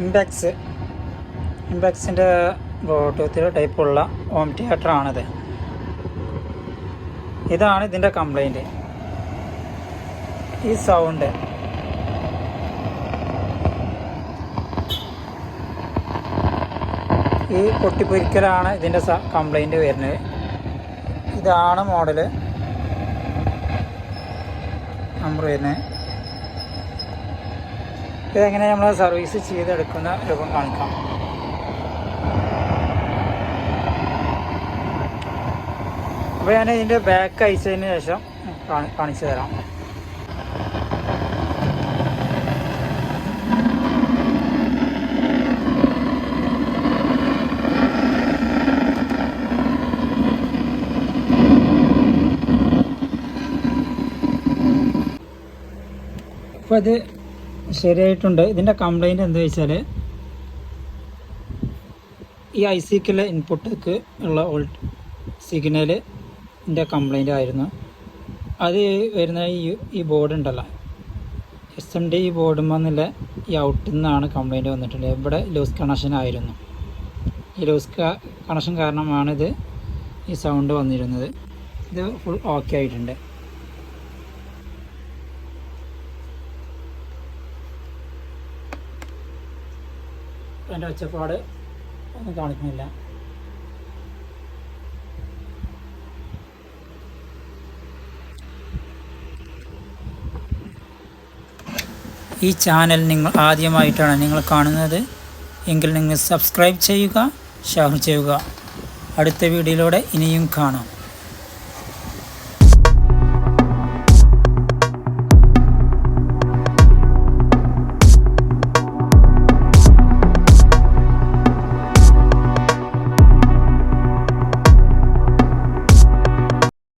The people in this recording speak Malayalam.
ഇംപാക്സ് ഇമ്പാക്സിന്റെ ബ്ലൂടൂത്ത് ടൈപ്പുള്ള ഹോം തിയേറ്റർ ആണിത് ഇതാണ് ഇതിന്റെ കംപ്ലൈന്റ് ഈ സൗണ്ട് ഈ പൊട്ടിപ്പൊരിക്കലാണ് ഇതിന്റെ കംപ്ലൈന്റ് വരുന്നത്. ഇതാണ് മോഡൽ നമ്പർ വരുന്നത്. ഇതെങ്ങനെ നമ്മൾ സർവീസ് ചെയ്തെടുക്കുന്ന രൂപം കാണിക്കാം. അപ്പോൾ ഞാൻ ഇതിന്റെ ബാക്ക് അയച്ചതിന് ശേഷം കാണി- കാണിച്ചു തരാം. അപ്പോൾ ഇത് ശരിയായിട്ടുണ്ട്. ഇതിന്റെ കംപ്ലൈന്റ് എന്താ വെച്ചാൽ ഈ ഐ സിക്കുള്ള ഇൻപുട്ടിലേക്ക് ഉള്ള ഓൾട്ട് സിഗ്നലിന്റെ കംപ്ലൈന്റ് ആയിരുന്നു. അത് വരുന്ന ഈ ഈ ബോർഡ് ഉണ്ടല്ലോ. എസ് എം ഡി ബോർഡിൽ നിന്നുള്ള ഈ ഔട്ടിൽ നിന്നാണ് കംപ്ലൈന്റ് വന്നിട്ടുള്ളത്. ഇവിടെ ലൂസ് കണക്ഷൻ ആയിരുന്നു. ഈ ലൂസ് കണക്ഷൻ കാരണമാണിത് ഈ സൗണ്ട് വന്നിരുന്നത്. ഇത് ഫുൾ ഓക്കെ ആയിട്ടുണ്ട്. എന്റെ ഒച്ചപ്പാട് ഒന്നും കാണിക്കുന്നില്ല. ഈ ചാനൽ നിങ്ങൾ ആദ്യമായിട്ടാണ് നിങ്ങൾ കാണുന്നത് എങ്കിൽ നിങ്ങൾ സബ്സ്ക്രൈബ് ചെയ്യുക ഷെയർ ചെയ്യുക. അടുത്ത വീഡിയോയിലൂടെ ഇനിയും കാണാം.